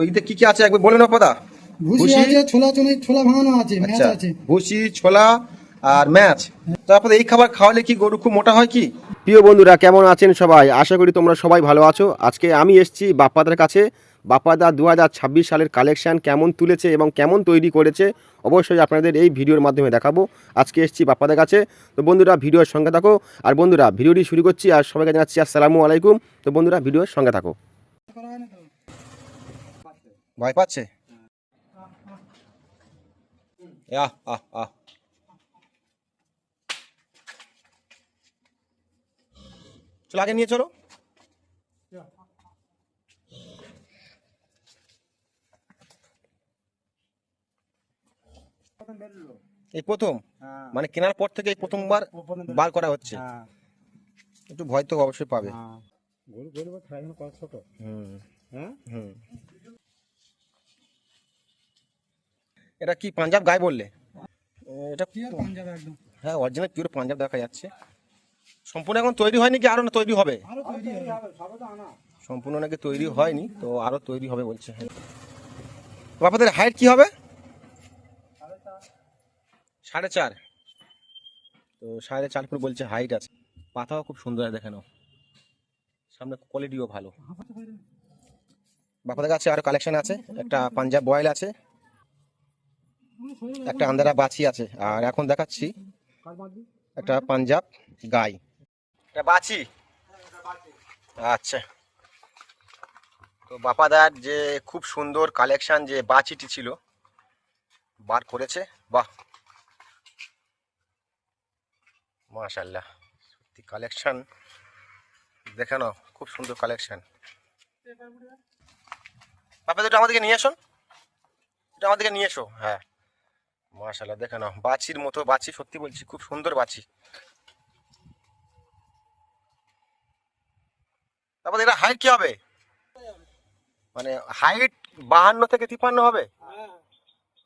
ওইতে কি কি আছে একবার বলে নাও পাদা? ভুসি? আছে ছোলা চনে ছোলা ভাঙানো আছে ম্যাচ আচ্ছা আছে। ভুসি ছোলা আর ম্যাচ। তারপরে এই খাবার খাওয়ালে কি গরু খুব মোটা হয় কি? প্রিয় বন্ধুরা কেমন আছেন সবাই? আশা করি তোমরা সবাই ভালো আছো। আজকে আমি এসেছি বাপ্পাদার কাছে। বাপ্পাদা দু হাজার ছাব্বিশ সালের কালেকশন কেমন তুলেছে এবং কেমন তৈরি করেছে অবশ্যই আপনাদের এই ভিডিওর মাধ্যমে দেখাবো। আজকে এসেছি বাপ্পাদার কাছে। তো বন্ধুরা ভিডিওর সঙ্গে থাকো। আর বন্ধুরা ভিডিওটি শুরু করছি আর সবাইকে জানাচ্ছি আসসালামু আলাইকুম। তো বন্ধুরা ভিডিওর সঙ্গে থাকো। ভয় পাচ্ছে? আহ আহ আহ। চলো আগে নিয়ে চলো। এই প্রথম? মানে কেনার পর থেকে এই প্রথমবার বার করা হচ্ছে? একটু ভয় তো অবশ্যই পাবে। কত ছোট? হুম। হ্যাঁ? হুম। এটা কি পাঞ্জাব গায়ে বললে? এটা পিওর পাঞ্জাব একদম। হ্যাঁ অরিজিনাল পিওর পাঞ্জাব দেখা যাচ্ছে। সম্পূর্ণ এখন তৈরি হয়নি কি? আরও না তৈরি হবে? আরও তৈরি হবে। সবে তো আনা সম্পূর্ণ নাকি তৈরি হয়নি তো আরও তৈরি হবে বলছে। হ্যাঁ বাপাদের হাইট কি হবে? সাড়ে চার। তো সাড়ে চার ফুট বলছে হাইট আছে। পাতাও খুব সুন্দর আছে দেখে নাও। সামনে কোয়ালিটিও ভালো। বাপাদের কাছে আরও কালেকশন আছে। একটা পাঞ্জাব বয়েল আছে। একটা আন্দারা বাছি আছে। আর এখন দেখাচ্ছি একটা পাঞ্জাব গাই। একটা বাছি? আচ্ছা। তো বাপাদার যে খুব সুন্দর কালেকশন যে বাছিটি ছিল, বার করেছে। বাহ! মাশাল্লাহ সত্যি কালেকশন দেখে নাও, খুব সুন্দর কালেকশন বাপা, এটা আমাদেরকে নিয়ে এসো এটা আমাদেরকে নিয়ে এসো। হ্যাঁ। মাশাল্লাহ দেখে নাও বাছির মতো বাছি সত্যি বলছি খুব সুন্দর বাছি। তারপর এটা হাইট কি হবে? মানে হাইট বাহান্ন থেকে তিপ্পান্ন হবে?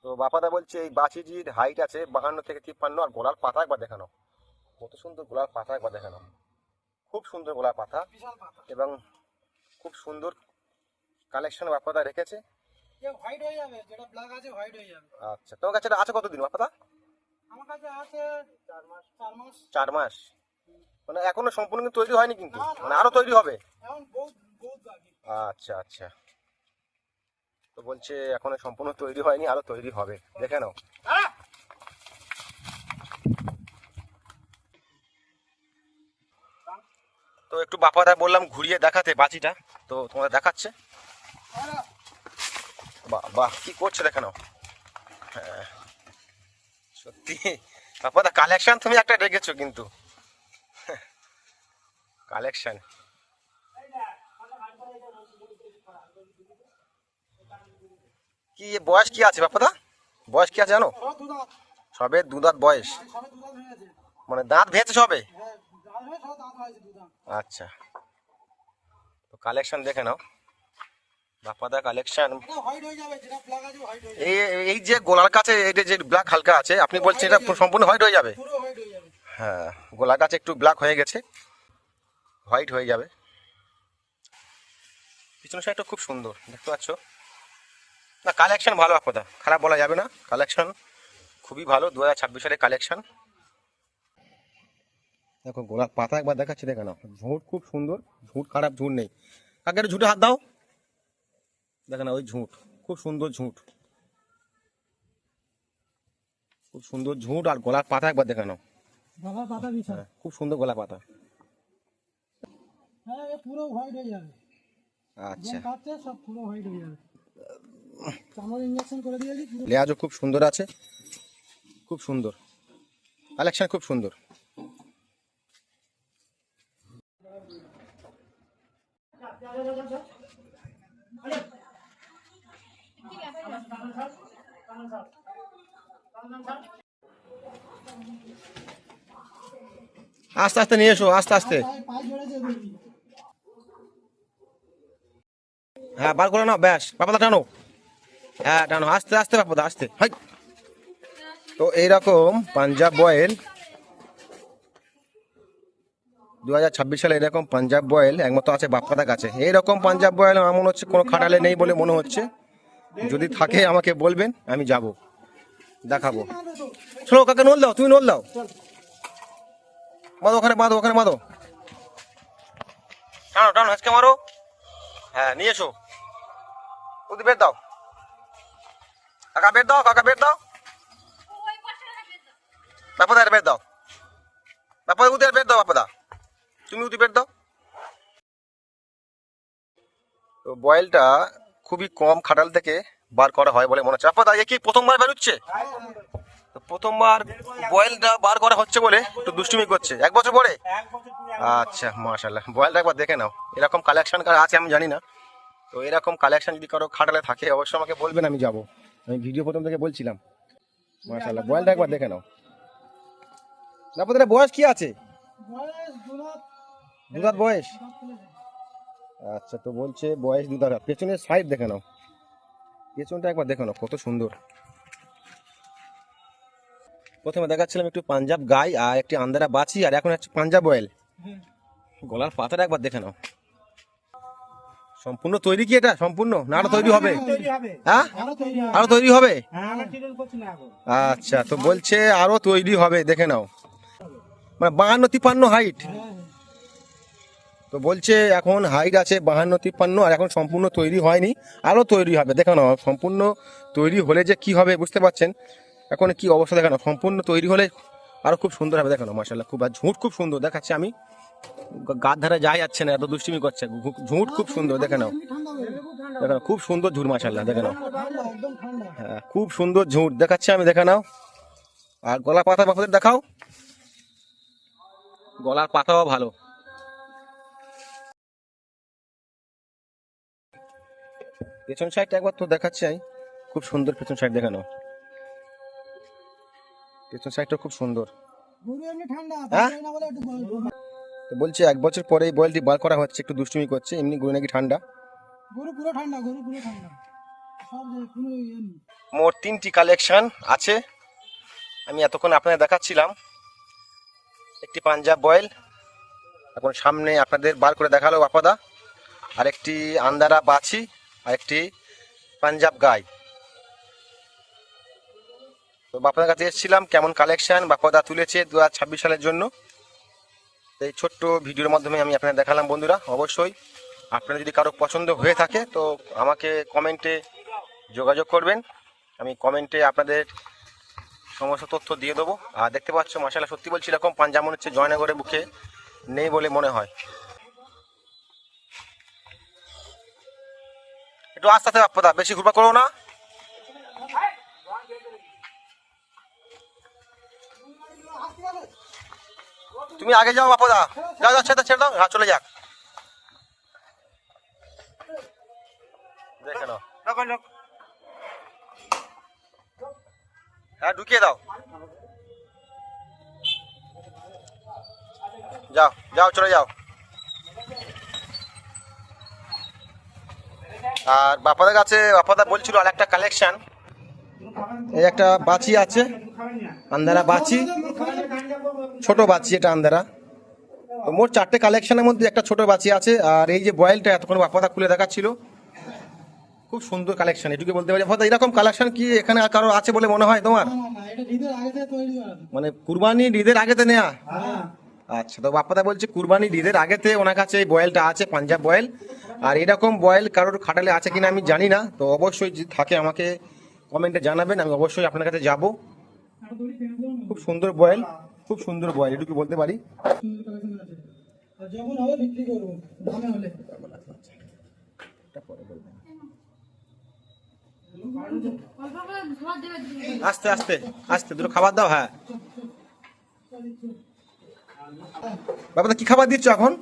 তো বাপাদা বলছে এই বাছিজির হাইট আছে বাহান্ন থেকে তিপ্পান্ন আর গোলার পাতা একবার দেখানো। কত সুন্দর গোলার পাতা একবার দেখানো। খুব সুন্দর গোলার পাতা। এবং খুব সুন্দর কালেকশন বাপাদা রেখেছে। হোয়াইট হয়ে যাবে যেটা ব্ল্যাক আছে হোয়াইট হয়ে যাবে। আচ্ছা তোমার কাছে আছে কতদিন বাপাদা আমার কাছে আছে চার মাস। চার মাস। চার মাস। মানে এখনও সম্পূর্ণ কিন্তু তৈরি হয়নি কিন্তু? মানে আরও তৈরি হবে? এখন বহুত বহুত বাকি। আচ্ছা আচ্ছা। তো বলছে এখনও সম্পূর্ণ তৈরি হয়নি আরও তৈরি হবে। দেখে নাও। তো একটু বাপাদা বললাম ঘুরিয়ে দেখাতে বাচিটা তো তোমাদের দেখাচ্ছে। বাহ বাহ, কি করছে দেখে নাও হ্যাঁ সত্যি? বাপাদা কালেকশন তুমি একটা রেখেছো কিন্তু। কালেকশন কি, বয়স কি আছে বাপাদা বয়স কি আছে জানো? সবে দু দাঁত বয়স। মানে দাঁত ভেঙেছে সবে? আচ্ছা। তো কালেকশন দেখে নাও। কালেকশন হয়ে হয়ে এই এই যে গোলার কাছে এটা যে ব্ল্যাক হালকা আছে আপনি বলছেন এটা সম্পূর্ণ হোয়াইট হয়ে যাবে? পুরো হোয়াইট হয়ে যাবে। হ্যাঁ গোলার কাছে একটু ব্ল্যাক হয়ে গেছে। হোয়াইট হয়ে যাবে। পিছনের সাইডটা খুব সুন্দর দেখতে পাচ্ছ? না কালেকশন ভালো আপনাদের খারাপ বলা যাবে না। কালেকশন খুবই ভালো দু হাজার ছাব্বিশ সালের কালেকশন দেখো গোলার পাতা একবার দেখাচ্ছি দেখে নাও। ঝুঁট খুব সুন্দর ঝুঁট খারাপ ঝুঁট নেই। কাকে একটু ঝুঁটে হাত দাও। দেখে না ওই ঝুঁট খুব সুন্দর ঝুঁট। খুব সুন্দর ঝুঁট আর গোলার পাতা একবার দেখে নাও। পাতা বিশাল হ্যাঁ, খুব সুন্দর গোলা পাতা। হ্যাঁ পুরো হোয়াইট হয়ে যাবে। আচ্ছা। কাটছে সব পুরো হোয়াইট হয়ে যাবে। চামড় ইঞ্জেকশন করে দিয়েছি লেয়াজও খুব সুন্দর আছে। খুব সুন্দর। কালেকশন খুব সুন্দর। আস্তে আস্তে নিয়ে এসো, আস্তে আস্তে। হ্যাঁ বার করে নাও, ব্যাস। পাপাদা টানো। হ্যাঁ টানো। আস্তে আস্তে পাপাদা, আস্তে। হাই। তো এইরকম পাঞ্জাব বয়েল দু হাজার ছাব্বিশ সালে এরকম পাঞ্জাব বয়েল, একমাত্র আছে বাপ্পাদার কাছে। এইরকম পাঞ্জাব বয়েল আমার মনে হচ্ছে কোনো খাটালে নেই বলে মনে হচ্ছে। যদি থাকে, আমাকে বলবেন, আমি যাব। দেখাবো। শোনো কাকে নোল দাও, তুমি নোল দাও। বাঁধো ওখানে বাঁধো ওখানে বাঁধো টানো টানো আজকে মারো। হ্যাঁ নিয়ে এসো। ওদের বের দাও। কাকা, বের দাও, কাকা, বের দাও। বাপাদা বের দাও। বাপাদা উদের বের দাও বাপাদা তুমি উদি বের দাও। তো বয়েলটা খুবই কম খাটাল থেকে বার করা হয় বলে মনে হচ্ছে। বাপাদা এ কি প্রথমবার বেরোচ্ছে? প্রথমবার বয়েলটা বার করা হচ্ছে বলে একটু দুষ্টুমি করছে। এক বছর পরে? আচ্ছা মাশাল্লাহ বয়েলটা একবার দেখে নাও। এরকম কালেকশন কার আছে আমি জানি না। তো এরকম কালেকশন যদি কারও খাটালে থাকে, অবশ্যই আমাকে বলবেন, আমি যাব। আমি ভিডিও প্রথম থেকে বলছিলাম। মাশাল্লাহ বয়েলটা একবার দেখে নাও। আপনাদের বয়স কি আছে? বয়স? আচ্ছা তো বলছে বয়স দুধার পেছনের সাইড দেখে নাও। পেছনটা একবার দেখে নাও, কত সুন্দর। প্রথমে দেখাচ্ছিলাম একটু পাঞ্জাব গাই আর একটি আন্দারা বাছি, আর এখন হচ্ছে পাঞ্জাব অয়েল গলার পাতাটা একবার দেখে নাও। সম্পূর্ণ তৈরি কি এটা? সম্পূর্ণ? না, আরও তৈরি হবে? হ্যাঁ? আরও তৈরি হবে? আচ্ছা তো বলছে আরও তৈরি হবে, দেখে নাও। মানে বাহান্ন তিপান্ন হাইট তো বলছে এখন হাইট আছে বাহান্ন, তিপ্পান্ন, আর এখন সম্পূর্ণ তৈরি হয়নি আরও তৈরি হবে। দেখো না, সম্পূর্ণ তৈরি হলে যে কি হবে বুঝতে পারছেন? এখন কি অবস্থা দেখানো সম্পূর্ণ তৈরি হলে আরও খুব সুন্দর হবে। দেখানো মাসাল্লাহ খুব আর ঝুঁট খুব সুন্দর দেখাচ্ছে আমি। গা- গার ধারে যাই যাচ্ছে না, এত দুষ্টিমি করছে। ঝুঁট খুব সুন্দর, দেখে নাও। দেখে খুব সুন্দর ঝুঁট মাসাল্লাহ দেখে নাও। হ্যাঁ খুব সুন্দর ঝুঁট, দেখাচ্ছে আমি, দেখে নাও। আর গলা পাতা বাপাদের দেখাও। গলার পাতাও ভালো। পেছন সাইডটা একবার তো দেখাচ্ছি আমি খুব সুন্দর পেছন সাইড দেখানো। পেছন সাইডটা খুব সুন্দর। হ্যাঁ? তো বলছে এক বছর পরে এই বয়েলটি বার করা হচ্ছে, একটু দুষ্টুমি করছে, এমনি গরু নাকি ঠান্ডা। গরু পুরো ঠান্ডা গরু পুরো ঠান্ডা মোট তিনটি কালেকশন আছে। আমি এতক্ষণ আপনাদের দেখাচ্ছিলাম। একটি পাঞ্জাব বয়েল। এখন সামনে আপনাদের বার করে দেখাল বাপাদা আর একটি আন্দারা বাছি। আর একটি পাঞ্জাব গাই। তো বাপাদার কাছে এসেছিলাম, কেমন কালেকশন বাপাদা তুলেছে দু সালের জন্য? এই ছোট্ট ভিডিওর মাধ্যমে আমি আপনাদের দেখালাম বন্ধুরা, অবশ্যই। আপনার যদি কারও পছন্দ হয়ে থাকে, তো আমাকে কমেন্টে যোগাযোগ করবেন। আমি কমেন্টে আপনাদের সমস্ত তথ্য দিয়ে দেবো। আর দেখতে পাচ্ছ মাসালা সত্যি বলছি, এরকম পাঞ্জা মনে হচ্ছে জয়নগরের বুকে নেই বলে মনে হয়। একটু আস্তে আস্তে আপদা বেশি ঘুরবা করো না। তুমি আগে যাও আপদা যাও যাও ছেড়ে দাও, ছেড়ে দাও হ্যাঁ চলে যাক। দেখে নাও। হ্যাঁ ঢুকিয়ে দাও। যাও যাও চলে যাও। আর বাপাদের কাছে, বাপাদা বলছিল আর একটা কালেকশন এই একটা বাচি আছে আন্দারা বাচি, ছোট বাচি এটা আন্দারা তো মোট চারটে কালেকশনের মধ্যে একটা ছোট বাচি আছে, আর এই যে বয়েলটা এতক্ষণ বাপাদা খুলে দেখাচ্ছিল, খুব সুন্দর কালেকশন এটুকু বলতে পারি। বাপাদা, এরকম কালেকশন কি এখানে আর কারও আছে বলে মনে হয় তোমার? মানে কুরবানি ঈদের আগেতে নেয়া? হ্যাঁ। আচ্ছা তো বাপ্পাদা বলছে কুরবানি ঈদের আগেতে ওনার কাছে এই বয়েলটা আছে, পাঞ্জাব বয়েল। আর এরকম বয়েল কারোর খাটালে আছে কিনা আমি জানি না, তো অবশ্যই থাকে আমাকে কমেন্টে জানাবেন, আমি অবশ্যই আপনার কাছে যাব। খুব সুন্দর বয়েল, খুব সুন্দর বয়েল এটুকু বলতে পারি? আস্তে আস্তে আস্তে, দুটো খাবার দাও হ্যাঁ। বাবা কি খাবার দিচ্ছ এখন?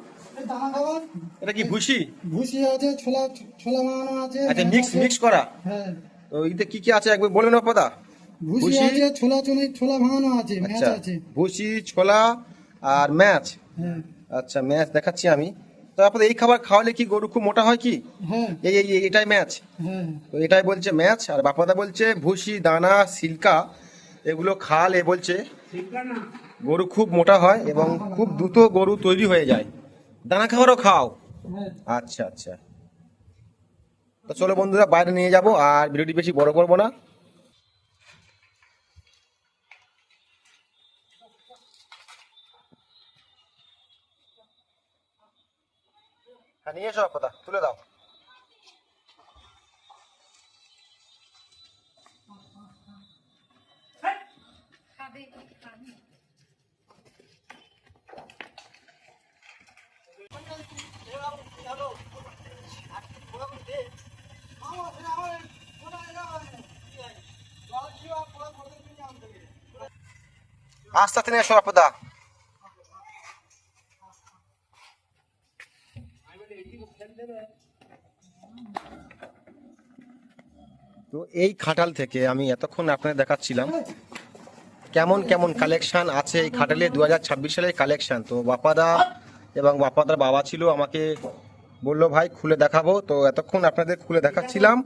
এই দানা খাবার। এটা কি ভুসি? ভুসি আছে ছোলা ছোলা মাখানো আছে। আচ্ছা মিক্স মিক্স করা? হ্যাঁ। তো এতে কি কি আছে? একবার বলবেন বাপ্পাদা ভুসি ভুসি? আছে ছোলা চুনি ছোলা ভাঙানো আছে ম্যাচ আচ্ছা আছে। ভুসি ছোলা আর ম্যাচ। হ্যাঁ। আচ্ছা ম্যাচ দেখাচ্ছি আমি। তো আপনাদের এই খাবার খাওয়ালে কি গরু খুব মোটা হয় কি? হ্যাঁ। এই এই এটাই ম্যাচ। তো এটাই বলছে ম্যাচ আর বাপাদা বলছে ভুসি দানা সিল্কা এগুলো খাওয়ালে বলছে। গরু খুব মোটা হয় এবং খুব দ্রুত গরু তৈরি হয়ে যায়। দানা খাবারও খাও। আচ্ছা আচ্ছা। তো চলো বন্ধুরা, বাইরে নিয়ে যাব আর ভিডিওটি বেশি বড় করব না। হ্যাঁ নিয়ে এসো কথা তুলে দাও। আস্তে নিয়ে এসো আপদা তো এই খাটাল থেকে আমি এতক্ষণ আপনাদের দেখাচ্ছিলাম কেমন কেমন কালেকশন আছে এই খাটালে। দু হাজার ছাব্বিশ সালের কালেকশন তো বাপাদা এবং বাপাদার বাবা ছিল, আমাকে বলল, ভাই, খুলে দেখাবো। তো এতক্ষণ আপনাদের খুলে দেখাচ্ছিলাম।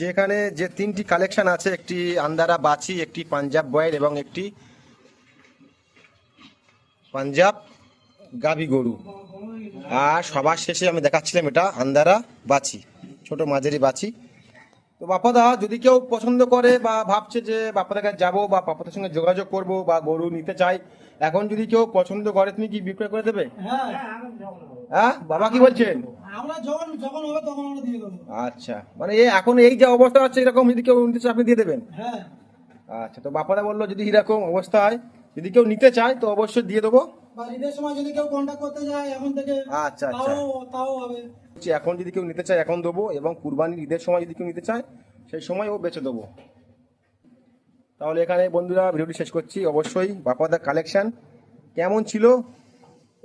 যেখানে যে তিনটি কালেকশন আছে একটি আন্দারা বাছি একটি পাঞ্জাব বয়েল এবং একটি পাঞ্জাব গাভী গরু। আর সবার শেষে আমি দেখাচ্ছিলাম এটা আন্দারা বাছি ছোট মাঝারি বাছি। তো বাপাদা যদি কেউ পছন্দ করে বা ভাবছে যে বাপাদার কাছে যাব বা বাপাদার সঙ্গে যোগাযোগ করব বা গরু নিতে চাই এখন যদি কেউ পছন্দ করে তুমি কি বিক্রয় করে দেবে? হ্যাঁ হ্যাঁ? বাবা কি বলছেন? আমরা যখন যখন হবে তখন আমরা দিয়ে দেবো। আচ্ছা মানে এই এখন এই যে অবস্থা আছে এরকম যদি কেউ নিতে চায় আপনি দিয়ে দেবেন? হ্যাঁ। আচ্ছা তো বাপাদা বলল যদি এরকম অবস্থা হয় যদি কেউ নিতে চায় তো অবশ্যই দিয়ে দেবো। বা ঈদের সময় যদি কেউ কন্ট্যাক্ট করতে যায় এখন থেকে আচ্ছা আচ্ছা। তাও তাও হবে। এখন যদি কেউ নিতে চায় এখন দেবো এবং কুরবানির ঈদের সময় যদি কেউ নিতে চায় সেই সময় ও বেচে দেবো। তাহলে এখানে বন্ধুরা ভিডিওটি শেষ করছি। অবশ্যই বাপাদার কালেকশন কেমন ছিল?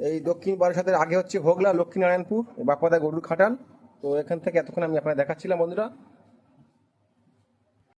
এই দক্ষিণ বারাসাতের আগে হচ্ছে হোগলা লক্ষ্মীনারায়ণপুর বাপাদা গরুর খাটাল। তো এখান থেকে এতক্ষণ আমি আপনার দেখাচ্ছিলাম বন্ধুরা।